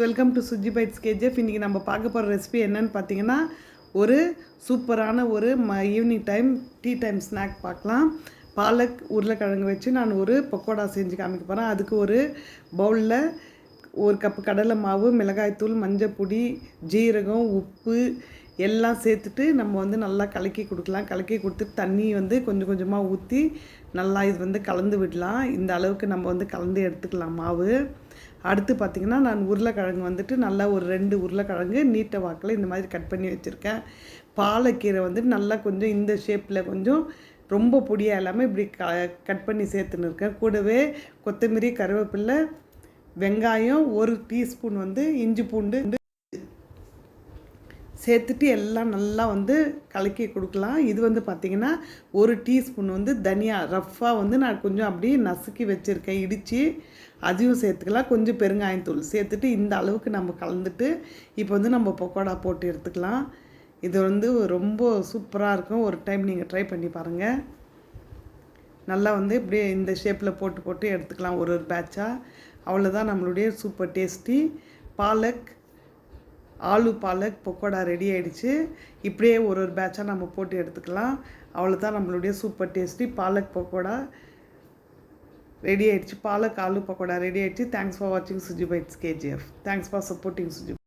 Welcome to Suji bites KGF இன்றைக்கி நம்ம பார்க்க போகிற ரெசிபி என்னன்னு பார்த்தீங்கன்னா ஒரு சூப்பரான ஒரு ம evening time tea time snack பார்க்கலாம். பாலக் உருளைக்கிழங்கு வச்சு நான் ஒரு பக்கோடா செஞ்சு காமிக்க போகிறேன் அதுக்கு ஒரு பவுலில் ஒரு கப்பு கடலை மாவு மிளகாய்த்தூள் மஞ்சப்பொடி ஜீரகம் உப்பு எல்லாம் சேர்த்துட்டு நம்ம வந்து நல்லா கலக்கி கொடுக்கலாம். கலக்கி கொடுத்துட்டு தண்ணி வந்து கொஞ்சம் கொஞ்சமாக ஊற்றி நல்லா இது வந்து கலந்து விடலாம். இந்த அளவுக்கு நம்ம வந்து கலந்து எடுத்துக்கலாம் மாவு. அடுத்து பார்த்திங்கன்னா நான் உருளைக்கிழங்கு வந்துட்டு நல்லா ஒரு ரெண்டு உருளைக்கிழங்கு நீட்டை வாக்கில் இந்த மாதிரி கட் பண்ணி வச்சுருக்கேன். பாலக்கீரை வந்துட்டு நல்லா கொஞ்சம் இந்த ஷேப்பில் கொஞ்சம் ரொம்ப பொடியாக இல்லாமல் இப்படி க கட் பண்ணி சேர்த்துன்னு இருக்கேன். கூடவே கொத்தமல்லி கருவேப்பிலை வெங்காயம் ஒரு டீஸ்பூன் வந்து இஞ்சி பூண்டு சேர்த்துட்டு எல்லாம் நல்லா வந்து கலக்கி கொடுக்கலாம். இது வந்து பார்த்திங்கன்னா ஒரு டீஸ்பூன் வந்து தனியா ரஃப்பாக வந்து நான் கொஞ்சம் அப்படியே நசுக்கி வச்சுருக்கேன் இடித்து அதையும் சேர்த்துக்கலாம். கொஞ்சம் பெருங்காயத்தூள் சேர்த்துட்டு இந்த அளவுக்கு நம்ம கலந்துட்டு இப்போ வந்து நம்ம பக்கோடா போட்டு எடுத்துக்கலாம். இது வந்து ரொம்ப சூப்பராக இருக்கும். ஒரு டைம் நீங்கள் ட்ரை பண்ணி பாருங்கள் நல்லா வந்து இப்படியே இந்த ஷேப்பில் போட்டு போட்டு எடுத்துக்கலாம் ஒரு ஒரு பேட்சாக அவ்வளோதான் நம்மளுடைய super tasty palak aloo palak pakoda ready ஆகிடுச்சு இப்படியே ஒரு ஒரு பேட்சாக நம்ம போட்டு எடுத்துக்கலாம். அவ்வளோதான் நம்மளுடைய super tasty palak pakoda ready ஆகிடுச்சு பாலக் ஆலு பக்கோடா ரெடி ஆகிடுச்சு தேங்க்ஸ் ஃபார் வாட்சிங் Suji bites KGF thanks for supporting Suji